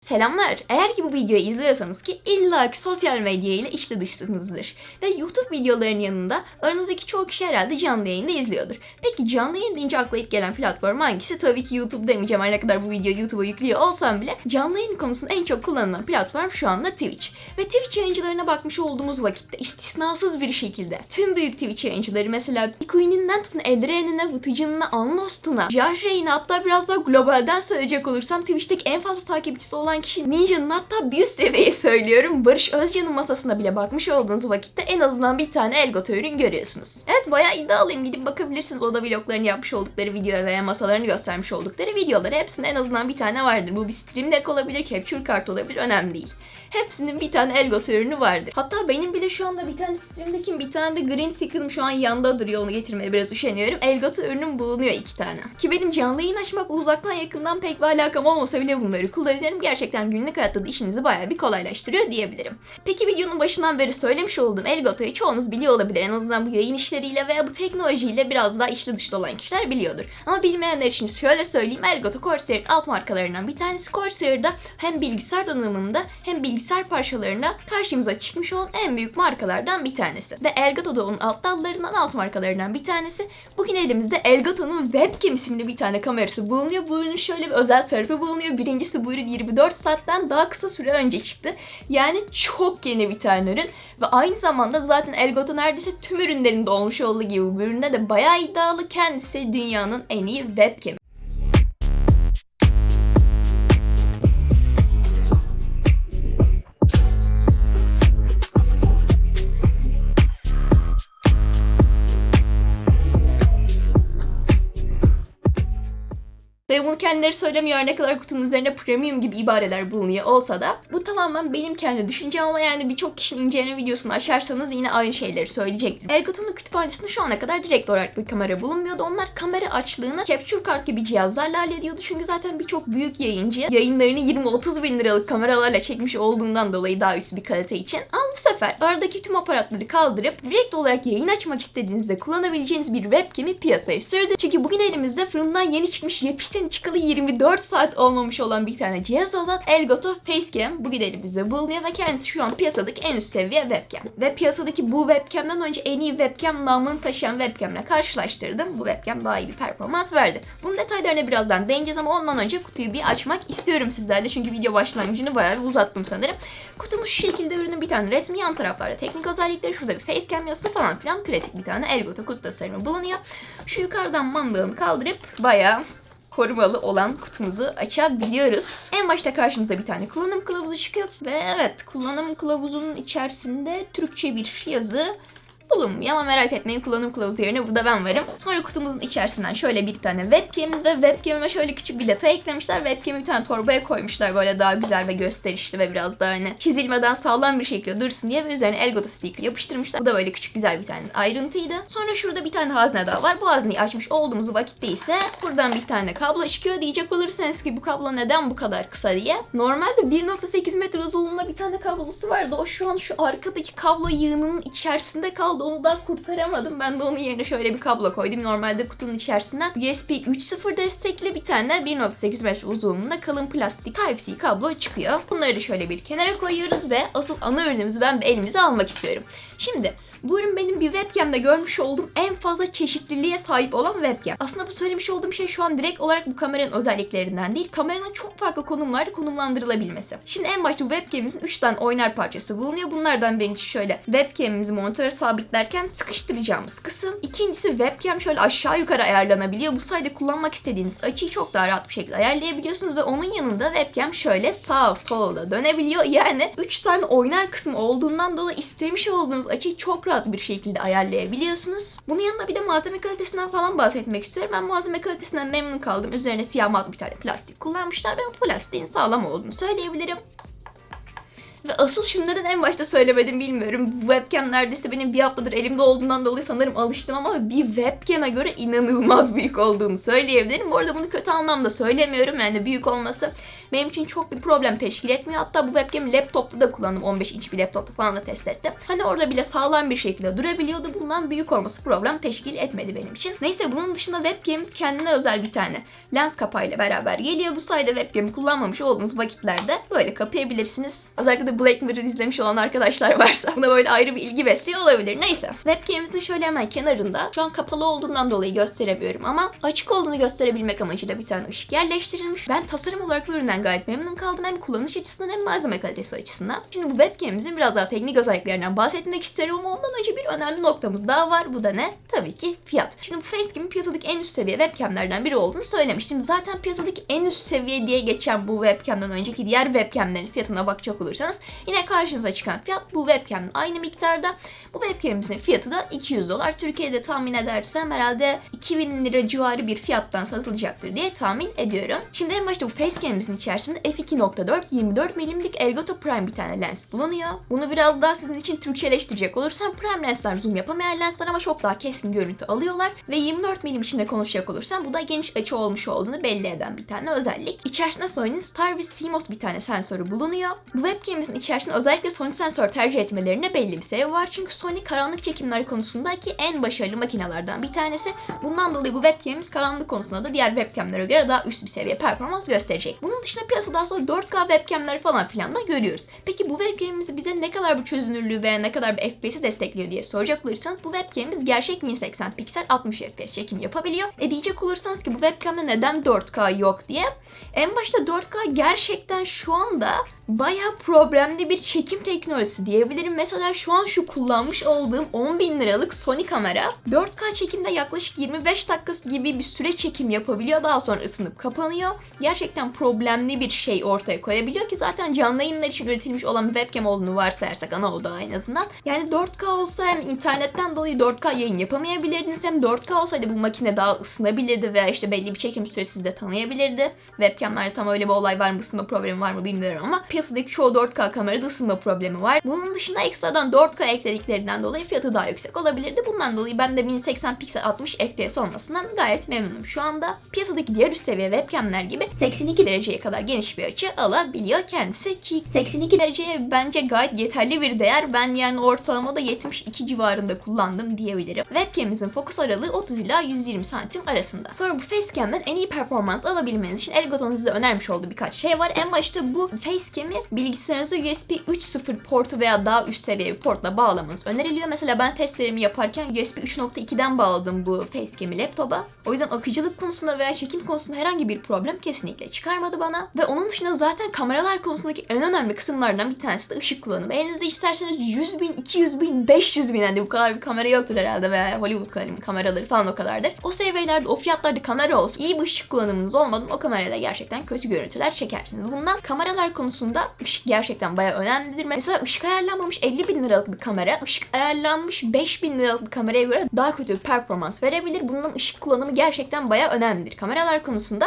Selamlar. Eğer ki bu videoyu izliyorsanız ki illa ki sosyal medya ile içli dışsınızdır. Ve YouTube videolarının yanında aranızdaki çoğu kişi herhalde canlı yayında izliyordur. Peki canlı yayın deyince akla ilk gelen platform hangisi? Tabii ki YouTube demeyeceğim her ne kadar bu videoyu YouTube'a yüklüyor olsam bile canlı yayın konusunda en çok kullanılan platform şu anda Twitch. Ve Twitch yayıncılarına bakmış olduğumuz vakitte istisnasız bir şekilde tüm büyük Twitch yayıncıları mesela Bitcoin'inden tutun Eldren'ine, Vıtıcın'ına, Unlost'una, Jarre'ine hatta biraz daha globalden söyleyecek olursam Twitch'teki en fazla takipçisi olan kişi Ninja'nın hatta bir üst seviyeyi söylüyorum. Barış Özcan'ın masasına bile bakmış olduğunuz vakitte en azından bir tane Elgato ürün görüyorsunuz. Evet bayağı iddialıyım gidip bakabilirsiniz. O da vloglarını yapmış oldukları video veya masalarını göstermiş oldukları videoları. Hepsinde en azından bir tane vardır. Bu bir stream deck olabilir, capture kart olabilir önemli değil. Hepsinin bir tane Elgato ürünü vardır. Hatta benim bile şu anda bir tane streamdeki bir tane de Green Secret'ım şu an yanda duruyor. Onu getirmeye biraz üşeniyorum. Elgato ürünüm bulunuyor iki tane. Ki benim canlı yayın açmak uzaktan yakından pek bir alakam olmasa bile bunları kullanıyorum. Gerçekten günlük hayatta da işinizi bayağı bir kolaylaştırıyor diyebilirim. Peki videonun başından beri söylemiş olduğum Elgato'yu çoğunuz biliyor olabilir. En azından bu yayın işleriyle veya bu teknolojiyle biraz daha içli dışlı olan kişiler biliyordur. Ama bilmeyenler için şöyle söyleyeyim. Elgato Corsair'in alt markalarından bir tanesi. Corsair'da hem bilgisayar donanımında hem bilgisayar parçalarında karşımıza çıkmış olan en büyük markalardan bir tanesi. Ve Elgato da onun alt dallarından alt markalarından bir tanesi. Bugün elimizde Elgato'nun Webcam isimli bir tane kamerası bulunuyor. Bu ürünün şöyle bir özel tarafı bulunuyor. Birincisi bu ürün 24 saatten daha kısa süre önce çıktı. Yani çok yeni bir tane ürün. Ve aynı zamanda zaten Elgato neredeyse tüm ürünlerinde olmuş olduğu gibi bu üründe de bayağı iddialı. Kendisi dünyanın en iyi webcam. Ve bunu kendileri söylemiyor ne kadar kutunun üzerinde premium gibi ibareler bulunuyor olsa da bu tamamen benim kendi düşüncem ama yani birçok kişinin inceleme videosunu açarsanız yine aynı şeyleri söyleyecektir. Elgato'nun kütüphanesinde şu ana kadar direkt olarak bir kamera bulunmuyordu. Onlar kamera açlığını capture card gibi cihazlarla hallediyordu. Çünkü zaten birçok büyük yayıncı yayınlarını 20-30 bin liralık kameralarla çekmiş olduğundan dolayı daha üst bir kalite için. Ama bu sefer aradaki tüm aparatları kaldırıp direkt olarak yayın açmak istediğinizde kullanabileceğiniz bir webcam'i piyasaya sürdü. Çünkü bugün elimizde fırından yeni çıkmış yepyeni çıkalı 24 saat olmamış olan bir tane cihaz olan Elgato Facecam bugün elimizde bulunuyor ve kendisi şu an piyasadaki en üst seviye webcam. Ve piyasadaki bu webcam'den önce en iyi webcam namını taşıyan webcam'le karşılaştırdım. Bu webcam daha iyi bir performans verdi. Bunun detaylarına birazdan değineceğiz ama ondan önce kutuyu bir açmak istiyorum sizlerle. Çünkü video başlangıcını bayağı bir uzattım sanırım. Kutumuz şu şekilde ürünün bir tane resmi yan taraflarda teknik özellikleri. Şurada bir facecam yazısı falan filan klasik bir tane Elgato kutu tasarımı bulunuyor. Şu yukarıdan mandalını kaldırıp bayağı korumalı olan kutumuzu açabiliyoruz. En başta karşımıza bir tane kullanım kılavuzu çıkıyor ve evet kullanım kılavuzunun içerisinde Türkçe bir yazı bulunmuyor ama merak etmeyin kullanım kılavuzu yerine burada ben varım. Sonra kutumuzun içerisinden şöyle bir tane webcam'imiz ve webcam'ime şöyle küçük bir detay eklemişler. Webcam'i bir tane torbaya koymuşlar böyle daha güzel ve gösterişli ve biraz daha hani çizilmeden sağlam bir şekilde dursun diye ve üzerine Elgato sticker yapıştırmışlar. Bu da böyle küçük güzel bir tane ayrıntıydı. Sonra şurada bir tane hazne daha var. Bu hazneyi açmış olduğumuz vakitte ise buradan bir tane kablo çıkıyor diyecek olursanız ki bu kablo neden bu kadar kısa diye. Normalde 1.8 metre uzunluğunda bir tane kablosu vardı. O şu an şu arkadaki kablo yığınının içerisinde kaldı. Onu daha kurtaramadım. Ben de onun yerine şöyle bir kablo koydum. Normalde kutunun içerisinden USB 3.0 destekli bir tane 1.8 metre uzunluğunda kalın plastik Type-C kablo çıkıyor. Bunları da şöyle bir kenara koyuyoruz ve asıl ana ürünümüzü ben elimize almak istiyorum. Şimdi bu ürün benim bir webcam'de görmüş olduğum en fazla çeşitliliğe sahip olan webcam. Aslında bu söylemiş olduğum şey şu an direkt olarak bu kameranın özelliklerinden değil, kameranın çok farklı konumlarda konumlandırılabilmesi. Şimdi en başta webcam'imizin 3 tane oynar parçası bulunuyor. Bunlardan birincisi şöyle webcam'imizi monitöre sabitlerken sıkıştıracağımız kısım. İkincisi webcam şöyle aşağı yukarı ayarlanabiliyor. Bu sayede kullanmak istediğiniz açıyı çok daha rahat bir şekilde ayarlayabiliyorsunuz ve onun yanında webcam şöyle sağ sola dönebiliyor. Yani 3 tane oynar kısmı olduğundan dolayı istemiş olduğunuz açıyı çok rahat bir şekilde ayarlayabiliyorsunuz. Bunun yanında bir de malzeme kalitesinden falan bahsetmek istiyorum. Ben malzeme kalitesinden memnun kaldım. Üzerine siyah mat bir tane plastik kullanmışlar ve bu plastiğin sağlam olduğunu söyleyebilirim. Ve asıl neden en başta söylemedim bilmiyorum. Webcam neredeyse benim bir haftadır elimde olduğundan dolayı sanırım alıştım ama bir webcam'e göre inanılmaz büyük olduğunu söyleyebilirim. Bu arada bunu kötü anlamda söylemiyorum. Yani büyük olması benim için çok bir problem teşkil etmiyor. Hatta bu webcam laptopta da kullandım. 15 inç bir laptopta falan da test ettim. Hani orada bile sağlam bir şekilde durabiliyordu. Bundan büyük olması problem teşkil etmedi benim için. Neyse bunun dışında webcam'imiz kendine özel bir tane lens kapağıyla beraber geliyor. Bu sayede webcam'i kullanmamış olduğunuz vakitlerde böyle kapayabilirsiniz. Özellikle de Black Mirror izlemiş olan arkadaşlar varsa buna böyle ayrı bir ilgi besliyor olabilir. Neyse. Webcam'imizin şöyle hemen kenarında şu an kapalı olduğundan dolayı gösteremiyorum ama açık olduğunu gösterebilmek amacıyla bir tane ışık yerleştirilmiş. Ben tasarım olarak bu üründen gayet memnun kaldım. Hem kullanış açısından hem malzeme kalitesi açısından. Şimdi bu webcam'imizin biraz daha teknik özelliklerinden bahsetmek isterim ama ondan önce bir önemli noktamız daha var. Bu da ne? Tabii ki fiyat. Şimdi bu facecam'in piyasadaki en üst seviye webcamlerden biri olduğunu söylemiştim. Zaten piyasadaki en üst seviye diye geçen bu webcam'dan önceki diğer webcamlerin fiyatına bakacak olursanız yine karşınıza çıkan fiyat bu webcam'in aynı miktarda. Bu webcam'imizin fiyatı da 200 dolar. Türkiye'de tahmin edersem herhalde 2000 lira civarı bir fiyattan satılacaktır diye tahmin ediyorum. Şimdi en başta bu facecam'imizin içerisinde f2.4 24 milimlik Elgato Prime bir tane lens bulunuyor. Bunu biraz daha sizin için Türkçeleştirecek olursam Prime lensler zoom yapamayan lensler ama çok daha keskin görüntü alıyorlar ve 24 milim içinde konuşacak olursam bu da geniş açı olmuş olduğunu belli eden bir tane özellik. İçerisinde Sony'nin Star ve CMOS bir tane sensörü bulunuyor. Bu webcam'imizin içerisinde özellikle Sony sensör tercih etmelerine belli bir sebebi var. Çünkü Sony karanlık çekimler konusundaki en başarılı makinelerden bir tanesi. Bundan dolayı bu webcam'imiz karanlık konusunda da diğer webcamlere göre daha üst bir seviye performans gösterecek. Bunun dışında piyasada aslında 4K webcamler falan filan da görüyoruz. Peki bu webcam'imiz bize ne kadar bu çözünürlüğü veya ne kadar bir FPS'i destekliyor diye soracak olursanız bu webcam'imiz gerçek 1080 piksel 60 FPS çekim yapabiliyor. E diyecek olursanız ki bu webcam'de neden 4K yok diye. En başta 4K gerçekten şu anda bayağı problemli bir çekim teknolojisi diyebilirim. Mesela şu an şu kullanmış olduğum 10 bin liralık Sony kamera 4K çekimde yaklaşık 25 dakika gibi bir süre çekim yapabiliyor. Daha sonra ısınıp kapanıyor. Gerçekten problemli bir şey ortaya koyabiliyor ki zaten canlı yayınlar için üretilmiş olan bir webcam olduğunu varsayarsak ana oda en azından. Yani 4K olsa hem internetten dolayı 4K yayın yapamayabilirdiniz hem 4K olsaydı bu makine daha ısınabilirdi veya işte belli bir çekim süresi sizde tanıyabilirdi. Webcamlerde tam öyle bir olay var mı ısınma problemi var mı bilmiyorum ama piyasadaki çoğu 4K kamerada ısınma problemi var. Bunun dışında ekstradan 4K eklediklerinden dolayı fiyatı daha yüksek olabilirdi. Bundan dolayı ben de 1080 piksel 60 FPS olmasından gayet memnunum şu anda. Piyasadaki diğer üst seviye webcamler gibi 82 dereceye kadar geniş bir açı alabiliyor kendisi ki 82 dereceye bence gayet yeterli bir değer. Ben yani ortalamada 72 civarında kullandım diyebilirim. Webcam'imizin fokus aralığı 30 ila 120 santim arasında. Sonra bu facecam'den en iyi performans alabilmeniz için Elgato'nun size önermiş olduğu birkaç şey var. En başta bu facecam'i bilgisayarınıza USB 3.0 portu veya daha üst seviye bir portla bağlamanız öneriliyor. Mesela ben testlerimi yaparken USB 3.2'den bağladım bu facecam'i laptopa. O yüzden akıcılık konusunda veya çekim konusunda herhangi bir problem kesinlikle çıkarmadı bana. Ve onun dışında zaten kameralar konusundaki en önemli kısımlardan bir tanesi de ışık kullanımı. Elinizde isterseniz 100 bin, 200 bin, 500 bin hani bu kadar bir kamera yoktur herhalde veya Hollywood kameraları falan o kadardır. O seviyelerde, o fiyatlarda kamera olsun. iyi bir ışık kullanımınız olmadan o kamerayla gerçekten kötü görüntüler çekersiniz. Bundan kameralar konusunda ışık gerçekten bayağı önemlidir. Mesela ışık ayarlanmamış 50 bin liralık bir kamera, ışık ayarlanmış 5 bin liralık bir kameraya göre daha kötü bir performans verebilir. Bundan ışık kullanımı gerçekten bayağı önemlidir. Kameralar konusunda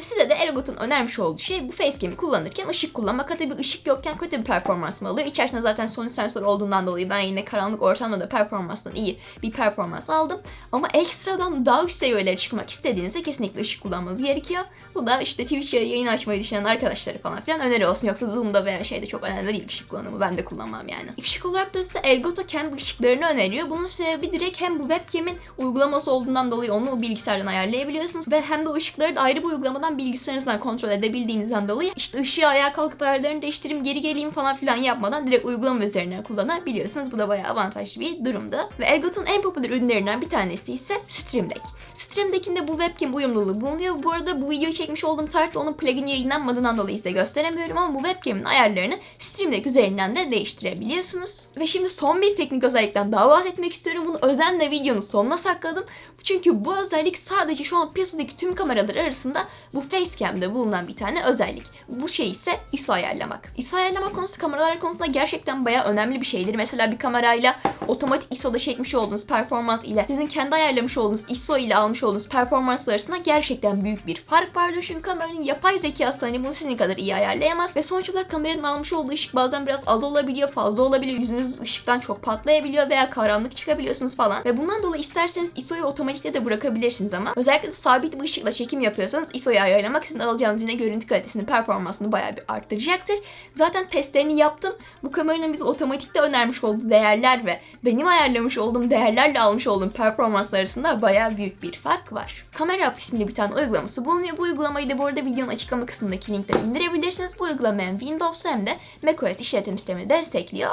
Size de Elgaut'un önermiş olduğu şey bu facecam'i kullanırken ışık kullanmak. Tabii ışık yokken kötü bir performans mı alıyor? İçerisinde zaten Sony sensör olduğundan dolayı ben yine karanlık ortamda da performanstan iyi bir performans aldım. Ama ekstradan daha üst seviyelere çıkmak istediğinizde kesinlikle ışık kullanmanız gerekiyor. Bu da işte Twitch'e yayın açmayı düşünen arkadaşları falan filan öneri olsun. Yoksa Zoom'da veya şeyde çok önemli değil ışık kullanımı. Ben de kullanmam yani. Işık olarak da size Elgato kendi ışıklarını öneriyor. Bunun sebebi direkt hem bu webcam'in uygulaması olduğundan dolayı onu bilgisayardan ayarlayabiliyorsunuz ve hem de ışıkları da ayrı bir uygulamadan bilgisayarınızdan kontrol edebildiğinizden dolayı işte ışığı ayağa kalkıp ayarlarını değiştireyim geri geleyim falan filan yapmadan direkt uygulama üzerinden kullanabiliyorsunuz. Bu da bayağı avantajlı bir durumdu. Ve Elgaut'un en popüler ürünlerinden bir tanesi ise Stream Deck. Stream Deck'in de bu webcam uyumluluğu bulunuyor. Bu arada bu videoyu çekmiş olduğum tarihte onun plugin'i yayınlanmadığından dolayı size gösteremiyorum ama bu webcam'in ayarlarını Stream Deck üzerinden de değiştirebiliyorsunuz. Ve şimdi son bir teknik özellikten daha bahsetmek istiyorum. Bunu özenle videonun sonuna sakladım. Çünkü bu özellik sadece şu an piyasadaki tüm kameralar arasında Bu Facecam'de bulunan bir tane özellik. Bu şey ise ISO ayarlamak. ISO ayarlama konusu kameralar konusunda gerçekten bayağı önemli bir şeydir. Mesela bir kamerayla otomatik ISO'da çekmiş olduğunuz performans ile sizin kendi ayarlamış olduğunuz ISO ile almış olduğunuz performans arasında gerçekten büyük bir fark vardır. Çünkü kameranın yapay zekası hani bunu sizin kadar iyi ayarlayamaz. Ve sonuç olarak kameranın almış olduğu ışık bazen biraz az olabiliyor, fazla olabiliyor. Yüzünüz ışıktan çok patlayabiliyor veya karanlık çıkabiliyorsunuz falan. Ve bundan dolayı isterseniz ISO'yu otomatikte de bırakabilirsiniz ama özellikle sabit bir ışıkla çekim yapıyorsanız ISO'yu ayarlamak sizin alacağınız yine görüntü kalitesini, performansını bayağı bir arttıracaktır. Zaten testlerini yaptım. Bu kameranın bize otomatikte önermiş olduğu değerler ve benim ayarlamış olduğum değerlerle almış olduğum performans arasında bayağı büyük bir fark var. Kamera App isminde bir tane uygulaması bulunuyor. Bu uygulamayı da bu arada videonun açıklama kısmındaki linkten indirebilirsiniz. Bu uygulama hem Windows hem de macOS işletim sistemini destekliyor.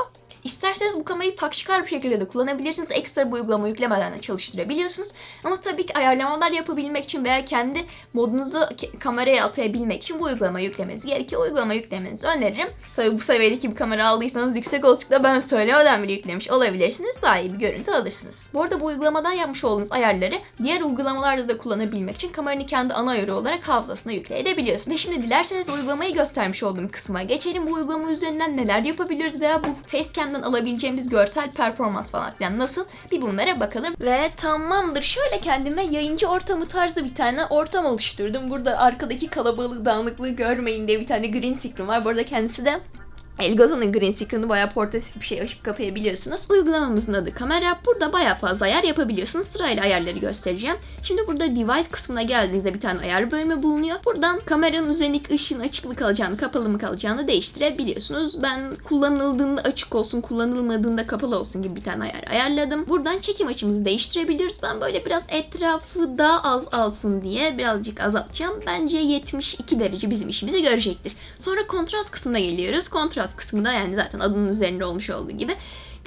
İsterseniz bu kamerayı tak çıkar bir şekilde de kullanabilirsiniz. Ekstra bu uygulamayı yüklemeden de çalıştırabiliyorsunuz. Ama tabii ki ayarlamalar yapabilmek için veya kendi modunuzu kameraya atayabilmek için bu uygulamayı yüklemeniz gerekiyor. Uygulama yüklemenizi öneririm. Tabii bu seviyedeki bir kamera aldıysanız yüksek olasılıkla ben söylemeden bile yüklemiş olabilirsiniz. Daha iyi bir görüntü alırsınız. Bu arada bu uygulamadan yapmış olduğunuz ayarları diğer uygulamalarda da kullanabilmek için kameranın kendi ana ayarı olarak hafızasına yükleyebiliyorsunuz. Ve şimdi dilerseniz uygulamayı göstermiş olduğum kısma geçelim. Bu uygulama üzerinden neler yapabiliriz veya bu Facecam'dan alabileceğimiz görsel performans falan filan nasıl bir bunlara bakalım. Ve tamamdır. Şöyle kendime yayıncı ortamı tarzı bir tane ortam oluşturdum. Burada arkadaki kalabalık dağınıklığı görmeyin diye bir tane green screen var. Bu arada kendisi de Elgato'nun green screen'ı bayağı portatif bir şey açıp kapayabiliyorsunuz. Uygulamamızın adı kamera. Burada bayağı fazla ayar yapabiliyorsunuz. Sırayla ayarları göstereceğim. Şimdi burada device kısmına geldiğinizde bir tane ayar bölümü bulunuyor. Buradan kameranın üzerindeki ışığın açık mı kalacağını, kapalı mı kalacağını değiştirebiliyorsunuz. Ben kullanıldığında açık olsun, kullanılmadığında kapalı olsun gibi bir tane ayar ayarladım. Buradan çekim açımızı değiştirebiliyoruz. Ben böyle biraz etrafı daha az alsın diye birazcık azaltacağım. Bence 72 derece bizim işimizi görecektir. Sonra kontrast kısmına geliyoruz. Kontrast kısmında yani zaten adının üzerinde olmuş olduğu gibi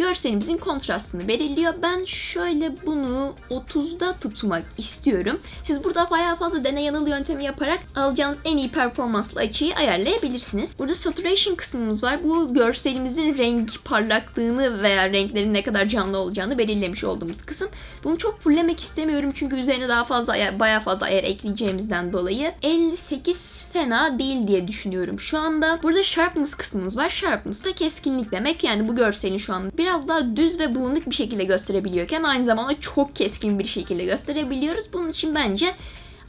görselimizin kontrastını belirliyor. Ben şöyle bunu 30'da tutmak istiyorum. Siz burada bayağı fazla deney yanıl yöntemi yaparak alacağınız en iyi performanslı açıyı ayarlayabilirsiniz. Burada saturation kısmımız var. Bu görselimizin renk parlaklığını veya renklerin ne kadar canlı olacağını belirlemiş olduğumuz kısım. Bunu çok fulllemek istemiyorum çünkü üzerine daha fazla bayağı fazla ayar ekleyeceğimizden dolayı 58 fena değil diye düşünüyorum şu anda. Burada sharpness kısmımız var. Sharpness da keskinlik demek. Yani bu görselin şu an biraz daha düz ve bulanık bir şekilde gösterebiliyorken aynı zamanda çok keskin bir şekilde gösterebiliyoruz. Bunun için bence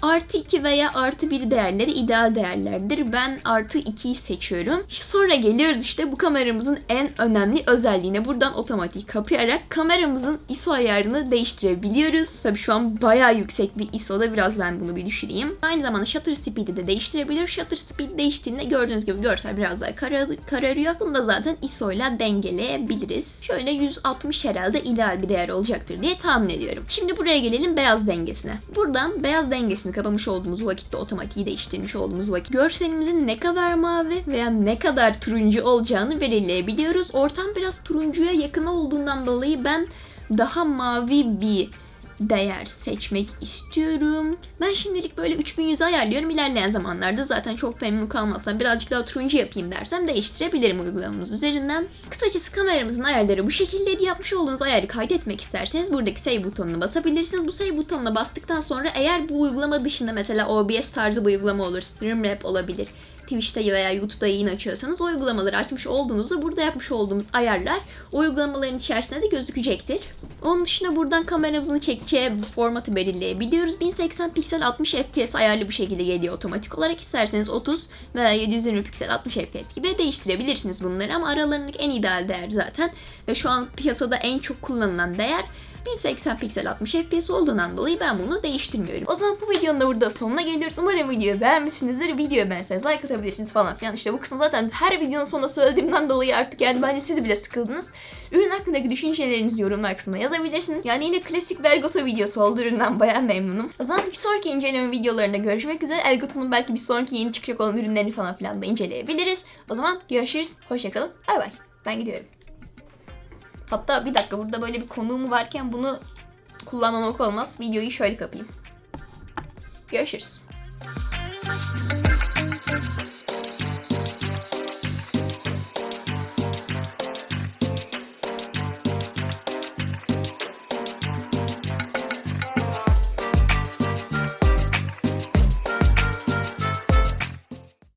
artı 2 veya artı 1 değerleri ideal değerlerdir. Ben artı 2'yi seçiyorum. Sonra geliyoruz işte bu kameramızın en önemli özelliğine. Buradan otomatik kapayarak kameramızın ISO ayarını değiştirebiliyoruz. Tabii şu an bayağı yüksek bir ISO'da biraz ben bunu bir düşüreyim. Aynı zamanda shutter speed'i de değiştirebilir. Shutter speed değiştiğinde gördüğünüz gibi görsel biraz daha karar- kararıyor. Bunu da zaten ISO ile dengeleyebiliriz. Şöyle 160 herhalde ideal bir değer olacaktır diye tahmin ediyorum. Şimdi buraya gelelim beyaz dengesine. Buradan beyaz dengesini kapamış olduğumuz vakitte otomatiği değiştirmiş olduğumuz vakit görselimizin ne kadar mavi veya ne kadar turuncu olacağını belirleyebiliyoruz. Ortam biraz turuncuya yakın olduğundan dolayı ben daha mavi bir değer seçmek istiyorum. Ben şimdilik böyle 3100 ayarlıyorum. İlerleyen zamanlarda zaten çok memnun kalmazsam birazcık daha turuncu yapayım dersem değiştirebilirim uygulamamız üzerinden. Kısacası kameramızın ayarları bu şekilde yapmış olduğunuz ayarı kaydetmek isterseniz buradaki save butonuna basabilirsiniz. Bu save butonuna bastıktan sonra eğer bu uygulama dışında mesela OBS tarzı bir uygulama olur, Streamlab olabilir. Twitch'te veya YouTube'da yayın açıyorsanız o uygulamaları açmış olduğunuzda burada yapmış olduğumuz ayarlar o uygulamaların içerisinde de gözükecektir. Onun dışında buradan kameramızın çekeceği formatı belirleyebiliyoruz. 1080 piksel 60 fps ayarlı bir şekilde geliyor otomatik olarak. İsterseniz 30 veya 720 piksel 60 fps gibi değiştirebilirsiniz bunları ama aralarındaki en ideal değer zaten ve şu an piyasada en çok kullanılan değer 1080 piksel 60 FPS olduğundan dolayı ben bunu değiştirmiyorum. O zaman bu videonun da burada sonuna geliyoruz. Umarım videoyu beğenmişsinizdir. Videoyu beğenseniz like atabilirsiniz falan filan. İşte bu kısım zaten her videonun sonunda söylediğimden dolayı artık yani bence siz bile sıkıldınız. Ürün hakkındaki düşüncelerinizi yorumlar kısmına yazabilirsiniz. Yani yine klasik bir Elgato videosu oldu. Üründen bayağı memnunum. O zaman bir sonraki inceleme videolarında görüşmek üzere. Elgato'nun belki bir sonraki yeni çıkacak olan ürünlerini falan filan da inceleyebiliriz. O zaman görüşürüz. Hoşçakalın. Bay bay. Ben gidiyorum. Hatta bir dakika burada böyle bir konuğum varken bunu kullanmamak olmaz. Videoyu şöyle kapayım. Görüşürüz.